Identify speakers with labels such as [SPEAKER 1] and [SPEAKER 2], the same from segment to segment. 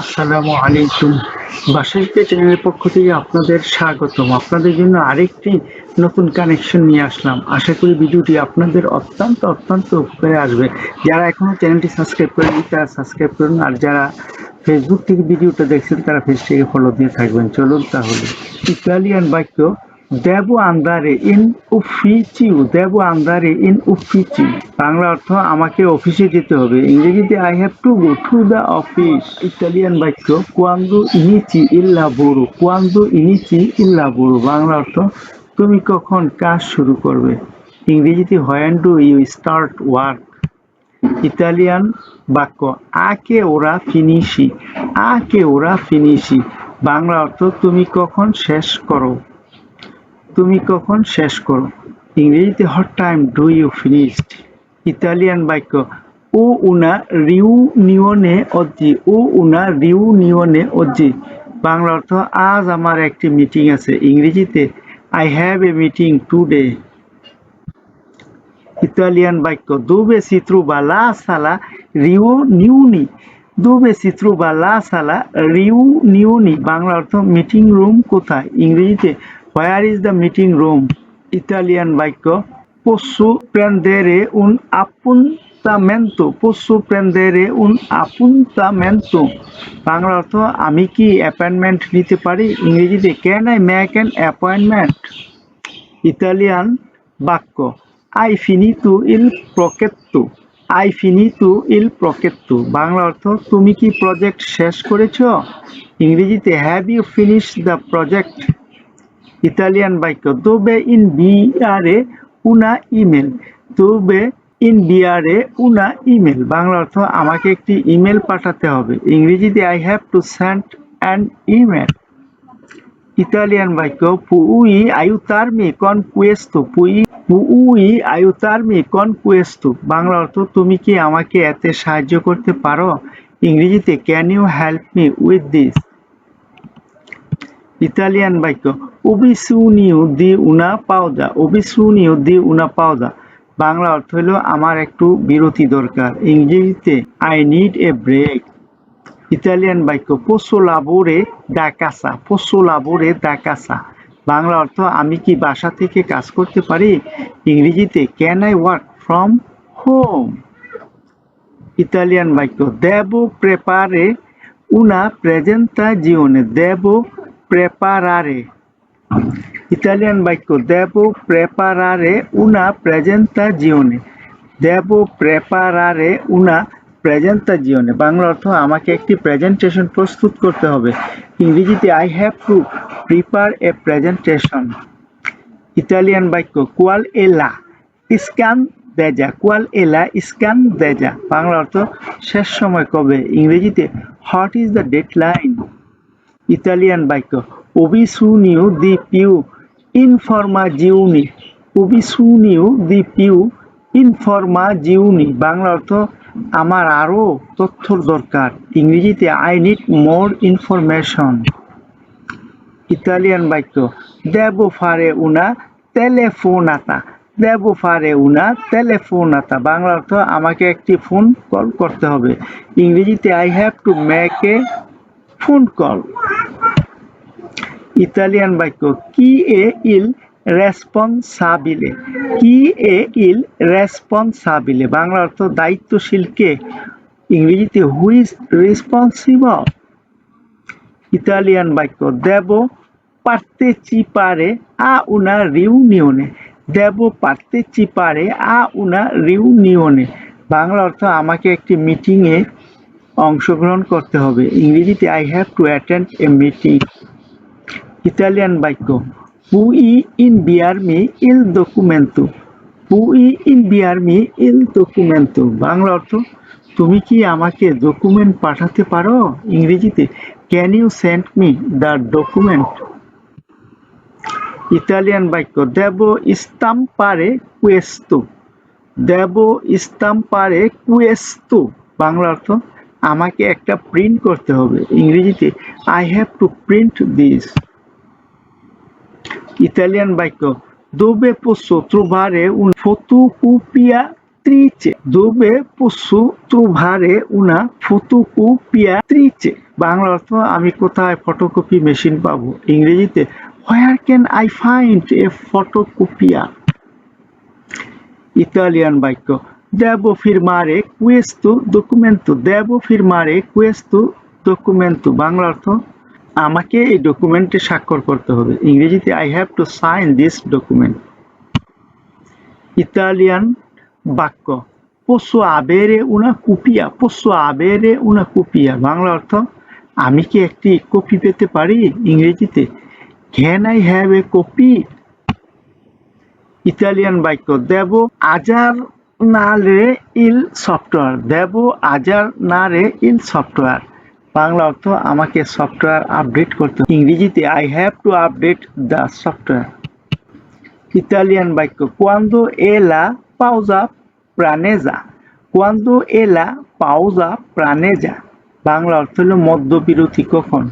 [SPEAKER 1] আসসালামু আলাইকুম। বাসাইকে চ্যানেলের পক্ষ থেকে আপনাদের স্বাগতম। আপনাদের জন্য আরেকটি নতুন কানেকশন নিয়ে আসলাম। আশা করি ভিডিওটি আপনাদের অত্যন্ত অত্যন্ত উপকারে আসবে। যারা এখনও চ্যানেলটি সাবস্ক্রাইব করেনি তারা সাবস্ক্রাইব করুন। আর যারা ফেসবুক থেকে ভিডিওটা দেখছেন, তারা ফেস থেকে ফলো দিয়ে থাকবেন। চলুন তাহলে। ইতালিয়ান বাক্য দেব আন্দারে ইন উফিচিউ দেব আন্দারে ইন উফিচিউ বাংলা অর্থ আমাকে অফিসে যেতে হবে। ইংরেজিতে I have to go to the office Italian বাক্য কোয়ান্দো ইনিচি ইল্লা বুড়ো কোয়ান্দো ইনিচি ইল্লা বুড়ো বাংলা অর্থ তুমি কখন কাজ শুরু করবে? ইংরেজিতে when do you start work Italian বাক্য আকে ওরা ফিনিশি আকে ওরা ফিনিশি বাংলা অর্থ তুমি কখন শেষ করো? তুমি কখন শেষ করো? ইংরেজিতে what time do you finished Italian বাক্য, ও উনা রিউনিয়নে অজ্জি, ও উনা রিউনিয়নে অজ্জি। বাংলা অর্থ, আজ আমার একটি মিটিং আছে। ইংরেজিতে I have a meeting today Italian বাক্য, দুবে সিত্রু বা লা সালা রিউ নিউনি দুবে সিত্রু বা লা সালা রিউ নিউনি বাংলা অর্থ মিটিং রুম কোথায়? ইংরেজিতে where is the meeting room Italian বাক্য posso prendere un appuntamento. Posso prendere un appuntamento. Bangla অর্থ আমি কি অ্যাপয়েন্টমেন্ট নিতে পারি ইংরেজিতে can I make an appointment Italian বাক্য আই ফিনিতু ইল প্রকেত্তু আই ফিনিতু ইল প্রকেত্তু বাংলা অর্থ তুমি কি প্রজেক্ট শেষ করেছ ইংরেজিতে have you finish the project Italian বাক্য দোবে ইন বিআরে উনা ইমেল। দোবে ইন বিআরে উনা ইমেল। বাংলা অর্থ আমাকে একটি ইমেল পাঠাতে হবে। ইংরেজিতে I have to send an email Italian বাক্য পুই আয়ুতারমি কন কুয়েস্তু পুই পুই আয়ুতারমি কন কুয়েস্তু বাংলা অর্থ, তুমি কি আমাকে এতে সাহায্য করতে পারো? ইংরেজিতে can you help me with this Italian বাক্য ওবিসুনিও দি উনা পাওদা ওবিসুনিও দি উনা পাওদা বাংলা অর্থ হলো, আমার একটু বিরতি দরকার। ইংরেজিতে I need a break Italian বাক্য পোসো লাবোরে দা কাসা পোসো লাবোরে দা কাসা। বাংলা অর্থ, আমি কি বাসা থেকে কাজ করতে পারি? ইংরেজিতে can I work from home Italian বাক্য, দেব প্রেপারে উনা প্রেজেন্তাজিওনে দেব প্রেপারারে ইতালিয়ান বাক্য দেব প্রেপারারে উনা প্রেজেন্তাজিওনে দেব প্রেপারারে উনা প্রেজেন্তাজিওনে বাংলা অর্থ আমাকে একটি প্রেজেন্টেশন প্রস্তুত করতে হবে। ইংরেজিতে I have to prepare a presentation Italian বাক্য কোয়াল এলা স্ক্যান দেজা কোয়াল এলা স্ক্যান দেজা বাংলা অর্থ শেষ সময় কবে? ইংরেজিতে what is the deadline Italian বাক্য। ওবিসুনিউ দি পিউ ইনফর্মা জিউনি। ওবিসুনিউ দি পিউ ইনফর্মা জিউনি। বাংলা অর্থ, আমার আরও তথ্যর দরকার। ইংরেজিতে I need more information Italian বাক্য, দেব ফারে উনা টেলেফোনাতা দেব ফারে উনা টেলেফোনাতা বাংলা অর্থ, আমাকে একটি ফোন কল করতে হবে। ইংরেজিতে I have to make a phone call Italian বাক্য, কি এ ইল রেসপন্সাবিলে? কি এ ইল রেসপন্সাবিলে? বাংলা অর্থ দায়িত্বশীলকে ইংরেজিতে হু ইজ রেসপন্সিবল ইতালিয়ান বাক্য, দেব পার্তেচিপারে আ উনা রিউনিয়নে। দেব পার্তেচিপারে আ উনা রিউনিয়নে। বাংলা অর্থ, আমাকে একটি মিটিংয়ে অংশগ্রহণ করতে হবে। ইংরেজিতে I have to attend a meeting Italian বাক্য পুই ইন বিয়ারমি ইল ডকুমেন্টু পুই ইন বিয়ারমি ইল ডকুমেন্টু বাংলা অর্থ, তুমি কি আমাকে ডকুমেন্ট পাঠাতে পারো? ইংরেজিতে can you send me the document Italian বাক্য দেব ইস্তাম্পারে কুয়েস্তু। দেব ইস্তাম্পারে কুয়েস্তু। বাংলা অর্থ, আমাকে একটা প্রিন্ট করতে হবে। ইংরেজিতে I have to print this Italian বাক্য dove posso trovare un fotocopia trice dove posso trovare una fotocopia trice Bangla অর্থ, আমি কোথায় ফটোকপি মেশিন পাবো? ইংরেজিতে, where can I find a photocopier? Italian বাক্য দেবো ফিরমারে কুয়েস্তু ডকুমেন্টু। দেবো ফিরমারে কুয়েস্তু ডকুমেন্টু। বাংলা অর্থ আমাকে এই ডকুমেন্টে স্বাক্ষর করতে হবে। ইংরেজিতে I have to sign this document Italian বাক্য পোসো আবেরে উনা কুপিয়া পোসো আবেরে উনা কুপিয়া। বাংলা অর্থ, আমি কি একটি কপি পেতে পারি? ইংরেজিতে can I have a copy Italian বাক্য, দেব আজার না রে ইল সফটওয়্যার। দেব আজার না রে ইল সফটওয়্যার। বাংলা অর্থ আমাকে সফটওয়্যার আপডেট করতে ইংরেজিতে I have to update the software Italian বাক্য কোয়ান্দো এলা পাউজা প্রানেজা কোয়ান্দো এলা পাউজা প্রানেজা বাংলা অর্থ হলো মধ্যবিরতি কখন?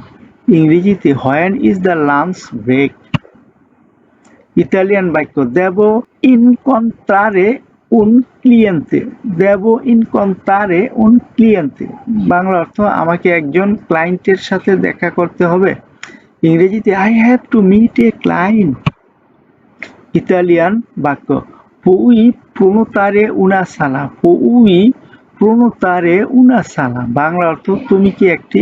[SPEAKER 1] ইংরেজিতে when is the lunch break Italian বাক্য দেব ইনকন্ট্রারে উন ক্লিয়েন্তে দেব ইনকন্ট্রারে উন ক্লিয়েন্তে বাংলা অর্থ আমাকে একজন ক্লায়েন্টের সাথে দেখা করতে হবে। ইংরেজিতে I have to meet a client Italian বাক্য পুই প্রণতারে উনা সালা পুই প্রণতারে উনা সালা বাংলা অর্থ, তুমি কি একটি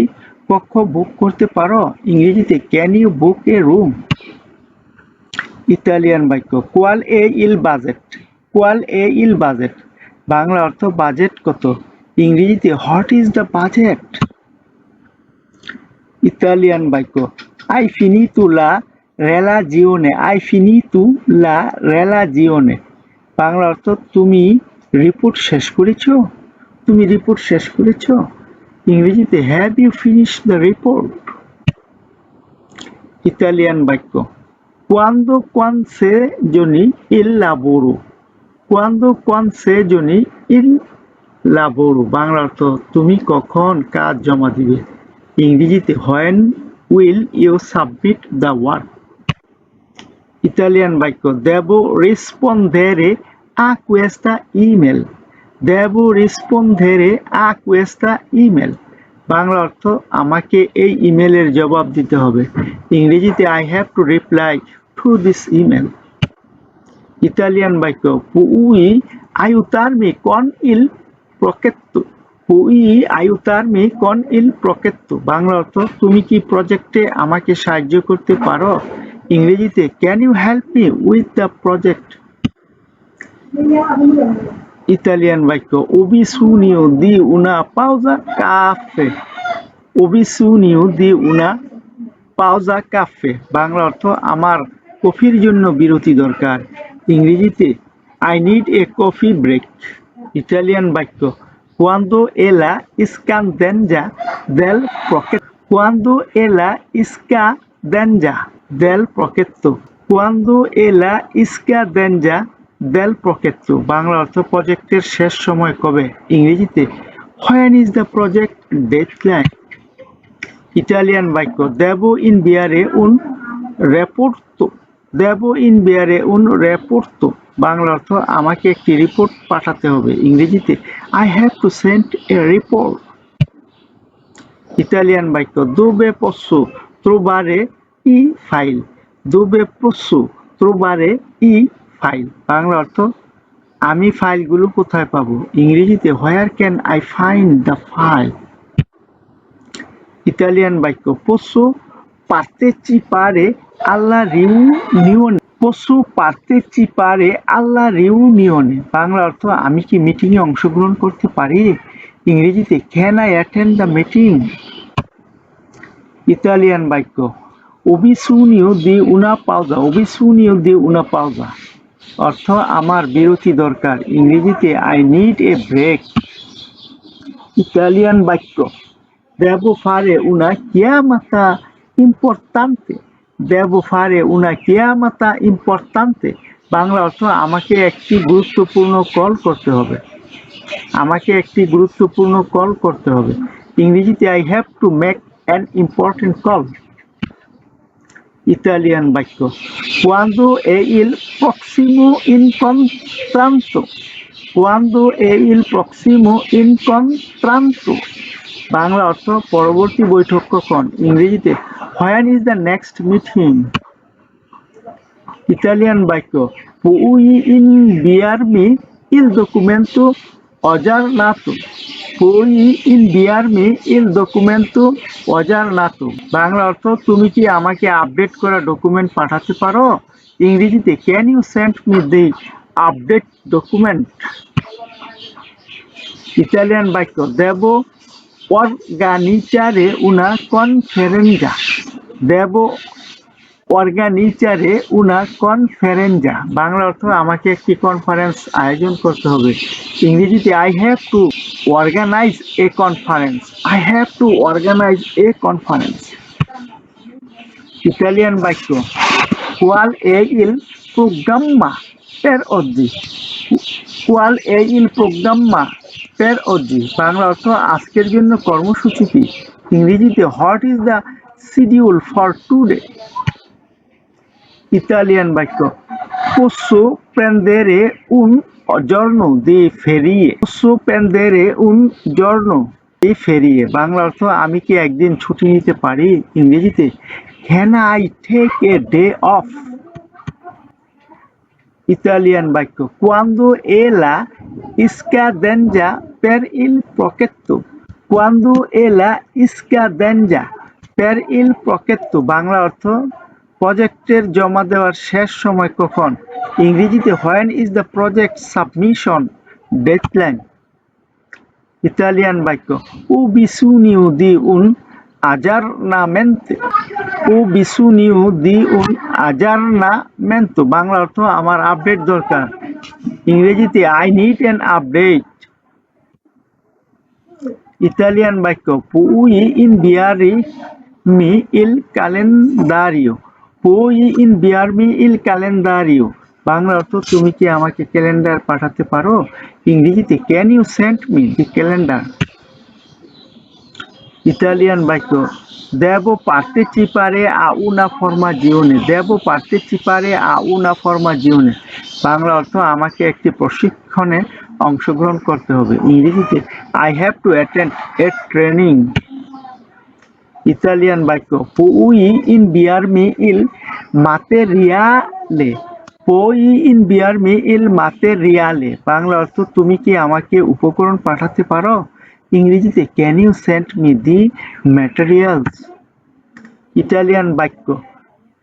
[SPEAKER 1] কক্ষ বুক করতে পারো? ইংরেজিতে can you book a room Italian বাক্য কোয়াল এ ইল বাজেট কোয়াল এ ইল বাজেট বাংলা অর্থ বাজেট কত? ইংরেজিতে what is the budget Italian বাক্য আই ফিনিতু লা রেলা জিওনে আই ফিনিতু লা রেলা জিওনে বাংলা অর্থ, তুমি রিপোর্ট শেষ করেছ? তুমি রিপোর্ট শেষ করেছ। ইংরেজিতে have you finish the report Italian বাক্য, Quando concessioni কোয়ান্দো কোয়ান সে জনি লা লাবরু বাংলা অর্থ তুমি কখন কাজ জমা দিবে ইংরেজিতে when will you submit the work Italian বাক্য দেব রেসপন্ডেরে আ কুয়েস্তা ইমেল দেব রেসপন্ডেরে আ কুয়েস্তা ইমেল বাংলা অর্থ আমাকে এই ইমেলের জবাব দিতে হবে ইংরেজিতে I have to reply to this email Italian বাক্য পুই আয়ুতারমি কন ইল প্রকেত্তু পুই আয়ুতারমি কন ইল প্রকেত্তু বাংলা অর্থ তুমি কি প্রজেক্টে আমাকে সাহায্য করতে পারো ইংরেজিতে can you help me with the project Italian বাক্য ওবিসুনিও দি উনা পাউজা কাফে ওবিসুনিও দি উনা পাউজা কাফে বাংলা অর্থ আমার কফির জন্য বিরতি দরকার ইংরেজিতে I need a coffee break Italian বাক্য। কোয়ান্দো এলা ইসকান দেনজা দেল প্রকেট কোয়ান্দো এলা ইসকা দেনজা দেল প্রকেত্তো কোয়ান্দো এলা ইসকা দেনজা দেল প্রকেত্তো বাংলা অর্থ প্রজেক্টের শেষ সময় কবে? ইংরেজিতে when is the project deadline Italian বাক্য। দেবো ইন বিয়ারে উন রেপোর্তো দেবো ইন বিয়ারে উন রেপোর্তো বাংলা অর্থ আমাকে একটি রিপোর্ট পাঠাতে হবে। ইংরেজিতে I have to send a report Italian বাক্য, দুবে পশু ত্রুবারে ই ফাইল। দুবে পশু ত্রুবারে ই ফাইল। বাংলা অর্থ, আমি ফাইলগুলো কোথায় পাবো? ইংরেজিতে where can I find the file Italian বাক্য পশু পার্তেচিপারে আল্লা রিউনিয়ন পশু পার্তেচিপারে আল্লা রিউনিয়নে বাংলা অর্থ আমি কি মিটিংয়ে অংশগ্রহণ করতে পারি? ইংরেজিতে can I attend the meeting Italian বাক্য। অবিসুনিও দি উনা পাওজা অবিসুনিও দি উনা পাওজা অর্থ, আমার বিরতি দরকার। ইংরেজিতে I need a break Italian বাক্য। Devo fare una chiamata importante ব্যবহারে উনার কেয়ামাতা ইম্পর্টান্ট বাংলা অর্থ আমাকে একটি গুরুত্বপূর্ণ কল করতে হবে। আমাকে একটি গুরুত্বপূর্ণ কল করতে হবে। ইংরেজিতে I have to make an important call Italian বাক্য। কোয়ান্দো এ ইল প্রক্সিমো ইনকন্ত্রান্ত কোয়ান্দো এ ইল প্রক্সিমো ইনকন্ত্রান্ত বাংলা অর্থ পরবর্তী বৈঠক কখন ইংরেজিতে when is the next meeting Italian বাক্য। পুই inviarmi il documento aggiornato পুই inviarmi il documento aggiornato Bangla অর্থ, তুমি কি আমাকে আপডেট করা ডকুমেন্ট পাঠাতে পারো? ইংরেজিতে can you send me the update document Italian বাক্য, দেব organizzare una conferenza দেব অর্গানিচারে উনা কনফারেন্সা বাংলা অর্থ আমাকে একটি কনফারেন্স আয়োজন করতে হবে। ইংরেজিতে I have to organise a conference I have to organise a conference Italian বাক্য। কোয়াল এ ইল প্রোগ্রাম্মা এর অদ্দি কোয়াল এ ইল প্রোগ্রাম্মা পের অদ্দি বাংলা অর্থ আজকের জন্য কর্মসূচি কি? ইংরেজিতে what is the schedule for today? Italian বাক্য। Posso prendere un giorno di ferie? Posso prendere un giorno di ferie? Bangla অর্থ, আমি কি একদিন ছুটি নিতে পারি ইংরেজিতে? Can I take a day off? Italian বাক্য। Quando è la scadenza per il progetto quando è la scadenza per il progetto Bangla অর্থ প্রজেক্টের জমা দেওয়ার শেষ সময় কখন? ইংরেজিতে when is the project submission deadline Italian বাক্য। ও বিসুনিউ দি উন আজারনামেন্তে ও বিসুনিউ দি উন আজারনামেন্তো বাংলা অর্থ আমার আপডেট দরকার। ইংরেজিতে I need an update Italian বাক্য, পুই ইন বিয়ারি মি ইল ক্যালেন্ডারিও। পুই ইন বিয়ার মি ইল ক্যালেন্ডারিও। বাংলা অর্থ, তুমি কি আমাকে ক্যালেন্ডার পাঠাতে পারো? ইংরেজিতে can you send me the calendar Italian বাক্য দেবো পার্টিচিপারে আ উনা ফর্মা জীবনে দেবো পার্টিচিপারে আ উনা ফর্মা জীবনে বাংলা অর্থ আমাকে একটি প্রশিক্ষণে অংশগ্রহণ করতে হবে। ইংরেজিতে I have to attend a training Italian বাক্য পুই ইন বিয়ারমি ইল মাতেরিয়ালে পুই ইন বিয়ারমি ইল মাতে রিয়ালে বাংলা অর্থ, তুমি কি আমাকে উপকরণ পাঠাতে পারো? ইংরেজিতে can you send me the materials Italian বাক্য।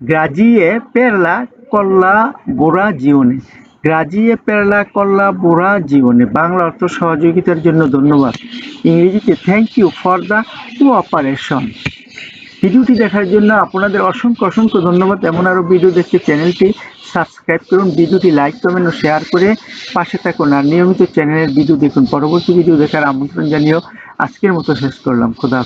[SPEAKER 1] গ্রাজিয়ে পেরলা কল্লা বোরা জীবনে গ্রাজিয়ে পেরলা কল্লা বোরা জীবনে বাংলা অর্থ সহযোগিতার জন্য ধন্যবাদ। ইংরেজিতে thank you for the cooperation ভিডিওটি দেখার জন্য আপনাদের অসংখ্য অসংখ্য ধন্যবাদ। এমন আরও ভিডিও দেখতে চ্যানেলটি সাবস্ক্রাইব করুন, ভিডিওটি লাইক কমেন্ট ও শেয়ার করে পাশে থাকুন। আর নিয়মিত চ্যানেলের ভিডিও দেখুন। পরবর্তী ভিডিও দেখার আমন্ত্রণ জানিয়েও আজকের মতো শেষ করলাম। খোদা